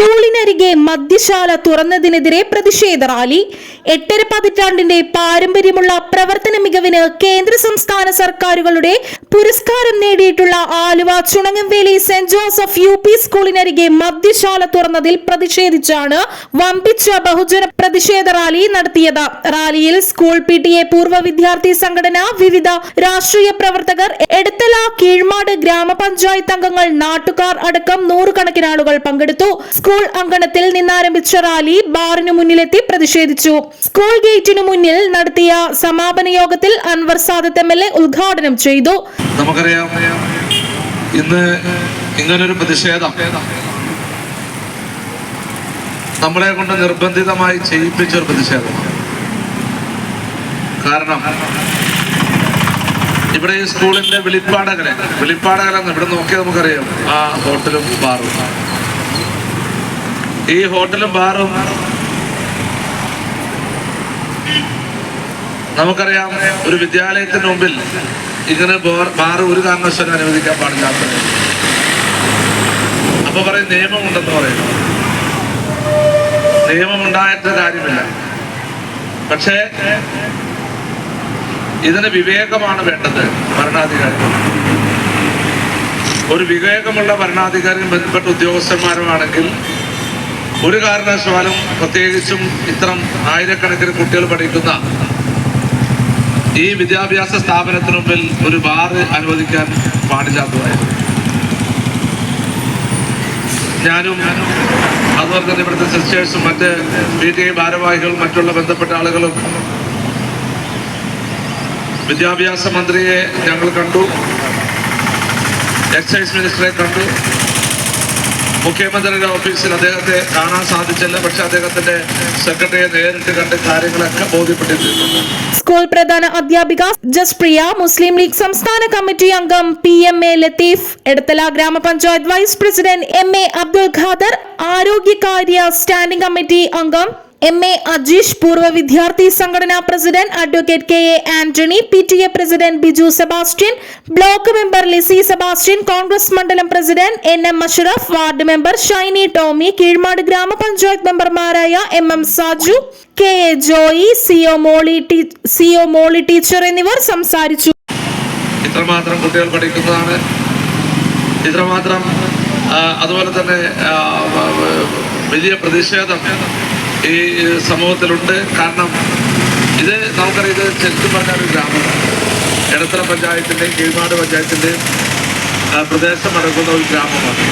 സ്കൂളിനരികെ മദ്യശാല തുറന്നതിനെതിരെ പ്രതിഷേധ റാലി. എട്ടര പതിറ്റാണ്ടിന്റെ പാരമ്പര്യമുള്ള പ്രവർത്തന മികവിന് കേന്ദ്ര സംസ്ഥാന സർക്കാരുകളുടെ പുരസ്കാരം നേടിയിട്ടുള്ള Aluva Chunangamvely Saint Joseph U P സ്കൂളിനരികെ മദ്യശാല തുറന്നതിൽ പ്രതിഷേധിച്ചാണ് വമ്പിച്ച ബഹുജന പ്രതിഷേധ റാലി നടത്തിയത്. റാലിയിൽ സ്കൂൾ പി ടി എ പൂർവ വിദ്യാർത്ഥി സംഘടന വിവിധ രാഷ്ട്രീയ പ്രവർത്തകർ എടത്തല കീഴ്മാട് ഗ്രാമപഞ്ചായത്ത് അംഗങ്ങൾ നാട്ടുകാർ അടക്കം നൂറുകണക്കിന് ആളുകൾ പങ്കെടുത്തു. സ്കൂൾ അങ്കണത്തിൽ നിന്നാരംഭിച്ച റാലി ബാറിനു മുന്നിലെത്തി പ്രതിഷേധിച്ചു. സ്കൂൾ ഗേറ്റിനു മുന്നിൽ നടത്തിയ സമാപന യോഗത്തിൽ Anwar Sadath M L A ഉദ്ഘാടനം ചെയ്തു. നമുക്കറിയാം നമ്മളെ കൊണ്ട് നിർബന്ധിതമായി ചെയ്യിപ്പിച്ച ഒരു പ്രതിഷേധമാണ്. കാരണം ഇവിടെ ഈ സ്കൂളിന്റെ വെളിപ്പാടകലെ വെളിപ്പാടകലെന്ന് ഇവിടെ നോക്കിയാൽ നമുക്കറിയാം. ആ ഹോട്ടലും ബാറും. ഈ ഹോട്ടലും ബാറും നമുക്കറിയാം ഒരു വിദ്യാലയത്തിന് മുമ്പിൽ ഇങ്ങനെ ബാറ് ഒരു കാരണവശാലും അനുവദിക്കാൻ പാടില്ലാത്തത് അപ്പൊ പറയും നിയമമുണ്ടെന്ന് പറയുന്നു നിയമമുണ്ടായിട്ട് കാര്യമില്ല. പക്ഷേ ഇതിന് വിവേകമാണ് വേണ്ടത് ഭരണാധികാരി ഒരു വിവേകമുള്ള ഭരണാധികാരിയും ബന്ധപ്പെട്ട ഉദ്യോഗസ്ഥന്മാരുമാണെങ്കിൽ ഒരു കാരണവശാലും പ്രത്യേകിച്ചും ഇത്തരം ആയിരക്കണക്കിന് കുട്ടികൾ പഠിക്കുന്ന ഈ വിദ്യാഭ്യാസ സ്ഥാപനത്തിന് മുമ്പിൽ ഒരു ബാറ് അനുവദിക്കാൻ പാടില്ലാത്തതായിരുന്നു. ഞാനും അതുപോലെ തന്നെ ഇവിടുത്തെ സിസ്റ്റേഴ്സും മറ്റ് പി ടി ഐ ഭാരവാഹികളും മറ്റുള്ള ബന്ധപ്പെട്ട ആളുകളും വിദ്യാഭ്യാസ മന്ത്രിയെ ഞങ്ങൾ കണ്ടു എക്സൈസ് മിനിസ്റ്ററെ കണ്ടു. മുഖ്യമന്ത്രിയുടെ ഓഫീസിൽ അദ്ദേഹത്തെ കാണാൻ സാധിച്ചില്ല. പക്ഷെ അദ്ദേഹത്തിന്റെ സെക്രട്ടറിയെ നേരിട്ട് കണ്ട് കാര്യങ്ങളൊക്കെ ബോധ്യപ്പെട്ടിട്ടുണ്ട്. സ്കൂൾ പ്രധാന അധ്യാപിക ജസ്പ്രിയ മുസ്ലിം ലീഗ് സംസ്ഥാന കമ്മിറ്റി അംഗം P M A Latheef Edathala ഗ്രാമപഞ്ചായത്ത് vice president M A Abdul Khader ആരോഗ്യകാര്യ standing committee അംഗം എം എ അജീഷ് പൂർവ വിദ്യാർത്ഥി സംഘടനാ president advocate K A Antony P T A president Biju Sebastian block member Lissy Sebastian Congress മണ്ഡലം president N M Ashraf ward member Shiny Tomy Keezhmad ഗ്രാമപഞ്ചായത്ത് മെമ്പർമാരായ M M Saju K A Joy C O Molly C C O Molly teacher എന്നിവർ സംസാരിച്ചു ഇത്രമാത്രം കുട്ടികൾ പഠിക്കുന്നതാണ്. ഇത്രമാത്രം അതുപോലെ തന്നെ വലിയ പ്രതിഷേധം. ഈ സമൂഹത്തിലുണ്ട്. കാരണം ഇത് നമുക്കറിയാം ഇത് ശരിക്കും പറഞ്ഞ ഒരു ഗ്രാമമാണ് എടത്തല പഞ്ചായത്തിന്റെയും കീഴ്മാട് പഞ്ചായത്തിന്റെയും പ്രദേശം അടങ്ങുന്ന ഒരു ഗ്രാമമാണ്.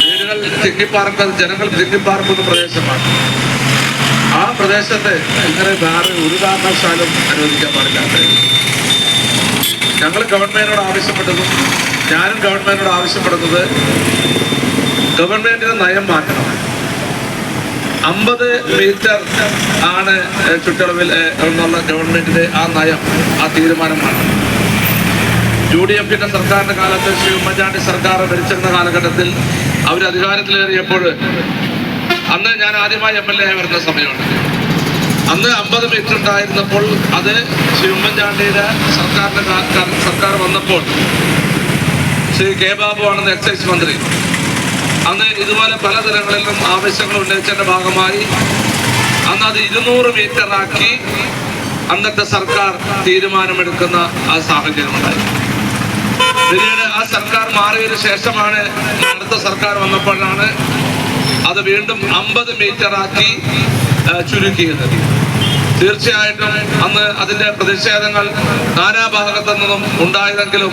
വീടുകൾ തിങ്ങിപ്പാർക്കുന്ന ജനങ്ങൾ തിങ്ങിപ്പാർക്കുന്ന പ്രദേശമാണ്. ആ പ്രദേശത്തെ ഇങ്ങനെ വേറെ ഒരു കാരണവശാലും അനുവദിക്കാൻ പാടില്ലാത്ത ഞങ്ങൾ ഗവൺമെന്റിനോട് ആവശ്യപ്പെട്ടതും ഞാനും ഗവൺമെന്റിനോട് ആവശ്യപ്പെടുന്നത് ഗവൺമെന്റിന് നയം മാറ്റണം. അമ്പത് മീറ്റർ ആണ് ചുറ്റളവിൽ എന്നുള്ള ഗവൺമെന്റിന്റെ ആ നയം ആ തീരുമാനമാണ്. യു ഡി എഫിന്റെ സർക്കാരിന്റെ കാലത്ത് ശ്രീ ഉമ്മൻചാണ്ടി സർക്കാർ ഭരിച്ചിരുന്ന കാലഘട്ടത്തിൽ അവർ അധികാരത്തിലേറിയപ്പോൾ അന്ന് ഞാൻ ആദ്യമായി എം എൽ എ വരുന്ന സമയമാണ്. അന്ന് അമ്പത് മീറ്റർ ഉണ്ടായിരുന്നപ്പോൾ അത് ശ്രീ ഉമ്മൻചാണ്ടിയുടെ സർക്കാരിന്റെ സർക്കാർ വന്നപ്പോൾ ശ്രീ കെ ബാബു ആണെന്ന് എക്സൈസ് മന്ത്രി അന്ന് ഇതുപോലെ പലതരങ്ങളിലും ആവശ്യങ്ങൾ ഉന്നയിച്ചതിന്റെ ഭാഗമായി അന്ന് അത് ഇരുന്നൂറ് മീറ്റർ ആക്കി അന്നത്തെ സർക്കാർ തീരുമാനമെടുക്കുന്ന ആ സാഹചര്യമുണ്ടായി. പിന്നീട് ആ സർക്കാർ മാറിയതിനു ശേഷമാണ് അടുത്ത സർക്കാർ വന്നപ്പോഴാണ് അത് വീണ്ടും അമ്പത് മീറ്റർ ആക്കി ചുരുക്കിയത്. തീർച്ചയായിട്ടും അന്ന് അതിന്റെ പ്രതിഷേധങ്ങൾ നാനാഭാഗത്തു നിന്നും ഉണ്ടായതെങ്കിലും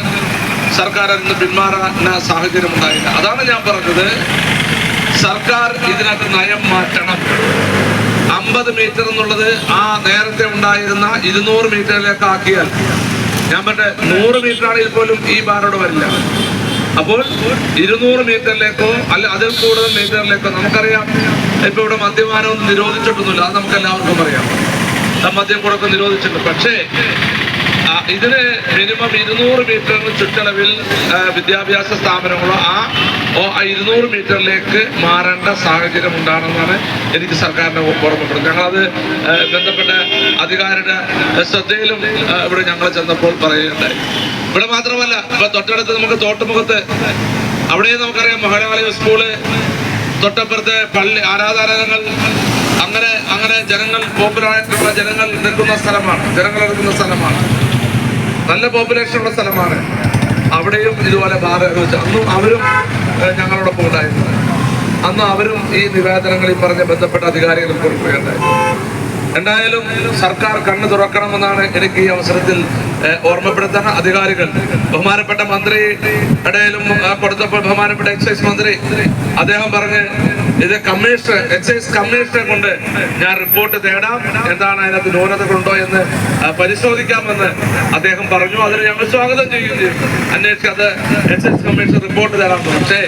സർക്കാർ അതിന് സാഹചര്യം ഉണ്ടായില്ല. അതാണ് ഞാൻ പറഞ്ഞത്. സർക്കാർ ഇതിനകത്ത് നയം മാറ്റണം. അമ്പത് മീറ്റർ എന്നുള്ളത് ആ നേരത്തെ ഉണ്ടായിരുന്ന ഇരുന്നൂറ് മീറ്ററിലേക്ക് ആക്കിയാൽ ഞാൻ പറഞ്ഞ നൂറ് മീറ്റർ ആണെങ്കിൽ പോലും ഈ ബാറോട് വരില്ല. അപ്പോൾ ഇരുന്നൂറ് മീറ്ററിലേക്കോ അല്ല അതിൽ കൂടുതൽ മീറ്ററിലേക്കോ നമുക്കറിയാം. ഇപ്പൊ ഇവിടെ മദ്യപാനം നിരോധിച്ചിട്ടൊന്നുമില്ല. അത് നമുക്ക് എല്ലാവർക്കും അറിയാം മദ്യം ഒക്കെ നിരോധിച്ചിട്ടുണ്ട്. പക്ഷേ ഇതിന് മിനിമം ഇരുന്നൂറ് മീറ്ററിന് ചുറ്റളവിൽ വിദ്യാഭ്യാസ സ്ഥാപനങ്ങളോ ആ ഇരുന്നൂറ് മീറ്ററിലേക്ക് മാറേണ്ട സാഹചര്യം ഉണ്ടാണെന്നാണ് എനിക്ക് സർക്കാരിനെ ഓർമ്മപ്പെടുന്നത്. ഞങ്ങളത് ബന്ധപ്പെട്ട അധികാരിയുടെ ശ്രദ്ധയിലും ഇവിടെ ഞങ്ങൾ ചെന്നപ്പോൾ പറയുകയുണ്ടായി. ഇവിടെ മാത്രമല്ല ഇപ്പൊ തൊട്ടടുത്ത് നമുക്ക് തോട്ടുമുഖത്ത് അവിടെ നമുക്കറിയാം മഹാരാലയ സ്കൂൾ തൊട്ടപ്പുറത്തെ പള്ളി ആരാധനാലയങ്ങൾ അങ്ങനെ അങ്ങനെ ജനങ്ങൾ പോപ്പുലറായിട്ടുള്ള ജനങ്ങൾ നിൽക്കുന്ന സ്ഥലമാണ്. ജനങ്ങൾ എടുക്കുന്ന സ്ഥലമാണ്. നല്ല പോപ്പുലേഷൻ ഉള്ള സ്ഥലമാണ്. അവിടെയും ഇതുപോലെ ബാധ വെച്ച് അന്നും അവരും ഞങ്ങളോടൊപ്പം ഉണ്ടായിരുന്നു. അന്ന് അവരും ഈ നിവേദനങ്ങളിൽ പറഞ്ഞ ബന്ധപ്പെട്ട അധികാരികൾ കൊടുക്കുകയുണ്ടായി. എന്തായാലും സർക്കാർ കണ്ണു തുറക്കണമെന്നാണ് എനിക്ക് ഈ അവസരത്തിൽ ഓർമ്മപ്പെടുത്താൻ അധികാരികൾ. ബഹുമാനപ്പെട്ട മന്ത്രി ഇടയിലും കൊടുത്തപ്പോൾ ബഹുമാനപ്പെട്ട എക്സൈസ് മന്ത്രി അദ്ദേഹം പറഞ്ഞ് ഇത് കമ്മീഷണർ എക്സൈസ് കമ്മീഷണറെ കൊണ്ട് ഞാൻ റിപ്പോർട്ട് തേടാം എന്താണ് അതിനകത്ത് ന്യൂനതകളുണ്ടോ എന്ന് പരിശോധിക്കാമെന്ന് അദ്ദേഹം പറഞ്ഞു. അതിന് ഞങ്ങൾ സ്വാഗതം ചെയ്യുകയും ചെയ്യും. അന്വേഷിച്ച് അത് എക്സൈസ് കമ്മീഷണർ റിപ്പോർട്ട് തേടാൻ പക്ഷേ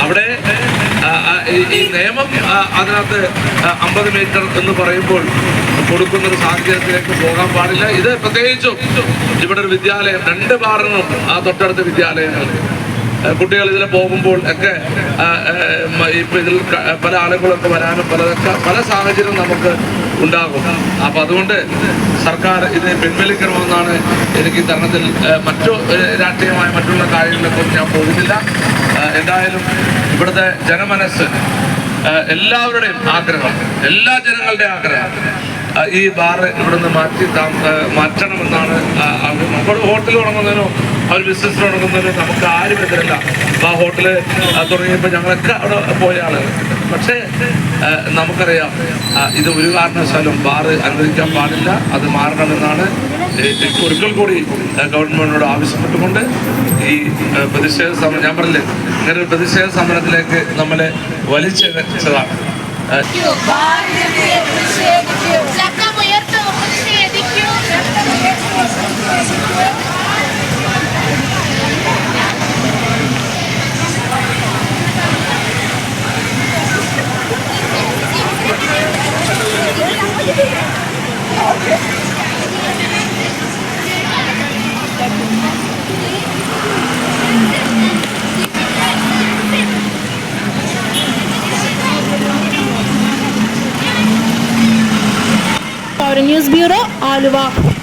അവിടെ ഈ- നിയമം അതിനകത്ത് അമ്പത് മീറ്റർ എന്ന് പറയുമ്പോൾ കൊടുക്കുന്ന ഒരു സാഹചര്യത്തിലേക്ക് പോകാൻ പാടില്ല. ഇത് പ്രത്യേകിച്ചും ഇവിടെ ഒരു വിദ്യാലയം രണ്ട് ബാറിനും ആ തൊട്ടടുത്ത വിദ്യാലയങ്ങൾ. കുട്ടികൾ ഇതിൽ പോകുമ്പോൾ ഒക്കെ ഇപ്പൊ ഇതിൽ പല ആളുകളൊക്കെ വരാനും പലതൊക്കെ പല സാഹചര്യം നമുക്ക് ഉണ്ടാകും. അപ്പൊ അതുകൊണ്ട് സർക്കാർ ഇത് പിൻവലിക്കണമെന്നാണ് എനിക്ക് തരണത്തിൽ മറ്റു രാഷ്ട്രീയമായ മറ്റുള്ള കാര്യങ്ങളിലൊന്നും ഞാൻ പോകുന്നില്ല. എന്തായാലും ഇവിടുത്തെ ജനമനസ് എല്ലാവരുടെയും ആഗ്രഹം എല്ലാ ജനങ്ങളുടെ ആഗ്രഹം ഈ ബാറ് ഇവിടുന്ന് മാറ്റി മാറ്റണമെന്നാണ് നമ്മൾ ഹോട്ടൽ തുടങ്ങുന്നതിനോ അവർ ബിസിനസ് തുടങ്ങുന്നതിനോ നമുക്ക് ആരും എതിരല്ല. ആ ഹോട്ടൽ തുടങ്ങിയപ്പോൾ ഞങ്ങളൊക്കെ അവിടെ പോയ ആളുകൾ പക്ഷേ നമുക്കറിയാം ഇത് ഒരു കാരണവശാലും ബാറ് അനുവദിക്കാൻ പാടില്ല അത് മാറണമെന്നാണ് ഒരിക്കൽ കൂടി ഗവൺമെന്റിനോട് ആവശ്യപ്പെട്ടുകൊണ്ട് ഈ പ്രതിഷേധ സമരം ഞാൻ പറഞ്ഞില്ലേ ഇങ്ങനെ ഒരു പ്രതിഷേധ സമരത്തിലേക്ക് നമ്മളെ വലിച്ചതാണ് ശബ്ദമുയർത്തൂ പ്രതിഷേധിക്കൂ. പ്രതിഷേധിക്കൂ